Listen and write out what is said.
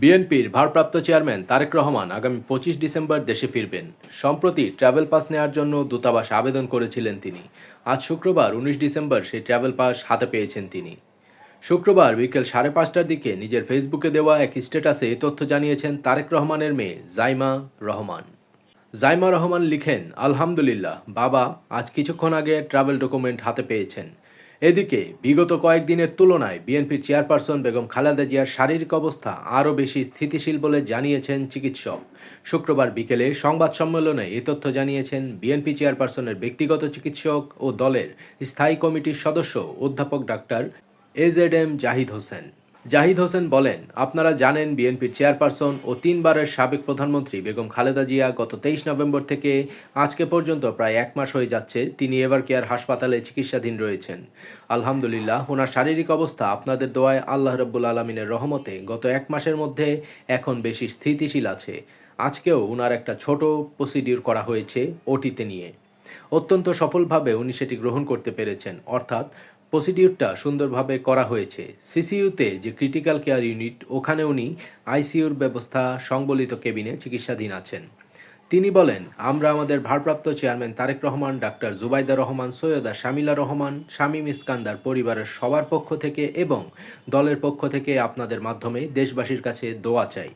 বিএনপির ভারপ্রাপ্ত চেয়ারম্যান তারেক রহমান আগামী পঁচিশ ডিসেম্বর দেশে ফিরবেন। সম্প্রতি ট্রাভেল পাস নেওয়ার জন্য দূতাবাস আবেদন করেছিলেন তিনি। আজ শুক্রবার, উনিশ ডিসেম্বর, সেই ট্রাভেল পাস হাতে পেয়েছেন তিনি। শুক্রবার বিকেল সাড়ে পাঁচটার দিকে নিজের ফেসবুকে দেওয়া এক স্ট্যাটাসে এ তথ্য জানিয়েছেন তারেক রহমানের মেয়ে জাইমা রহমান। জাইমা রহমান লিখেন, আলহামদুলিল্লাহ, বাবা আজ কিছুক্ষণ আগে ট্রাভেল ডকুমেন্ট হাতে পেয়েছেন। এদিকে, বিগত কয়েকদিনের তুলনায় বিএনপির চেয়ারপারসন বেগম খালেদা জিয়ার শারীরিক অবস্থা আরও বেশি স্থিতিশীল বলে জানিয়েছেন চিকিৎসক। শুক্রবার বিকেলে সংবাদ সম্মেলনে এ তথ্য জানিয়েছেন বিএনপি চেয়ারপারসনের ব্যক্তিগত চিকিৎসক ও দলের স্থায়ী কমিটির সদস্য অধ্যাপক doctor AZ M Zahid Hossain. Zahid Hossain বলেন, আপনারা জানেন বিএনপির চেয়ারপারসন ও তিনবারের সাবেক প্রধানমন্ত্রী বেগম খালেদা জিয়া গত তেইশ নভেম্বর থেকে আজকে পর্যন্ত প্রায় এক মাস হয়ে যাচ্ছে, তিনি এবার কেয়ার হাসপাতালে চিকিৎসাধীন রয়েছেন। আলহামদুলিল্লাহ, ওনার শারীরিক অবস্থা আপনাদের দোয়ায় আল্লাহ রব্বুল আলমিনের রহমতে গত এক মাসের মধ্যে এখন বেশি স্থিতিশীল আছে। আজকেও ওনার একটা ছোট প্রসিডিউর করা হয়েছে ওটিতে নিয়ে। অত্যন্ত সফলভাবে উনি সেটি গ্রহণ করতে পেরেছেন। অর্থাৎ প্রসিডিউরটা সুন্দরভাবে করা হয়েছে। সিসিইউতে যে ক্রিটিক্যাল কেয়ার ইউনিট ওখানে উনি আইসিইউর ব্যবস্থা সংবলিত কেবিনে চিকিৎসাধীন আছেন। তিনি বলেন, আমরা আমাদের ভারপ্রাপ্ত চেয়ারম্যান তারেক রহমান, ডাক্তার জুবাইদা রহমান, সৈয়দা শামিলা রহমান শামীম ইস্কান্দার পরিবারের সবার পক্ষ থেকে এবং দলের পক্ষ থেকে আপনাদের মাধ্যমে দেশবাসীর কাছে দোয়া চাই।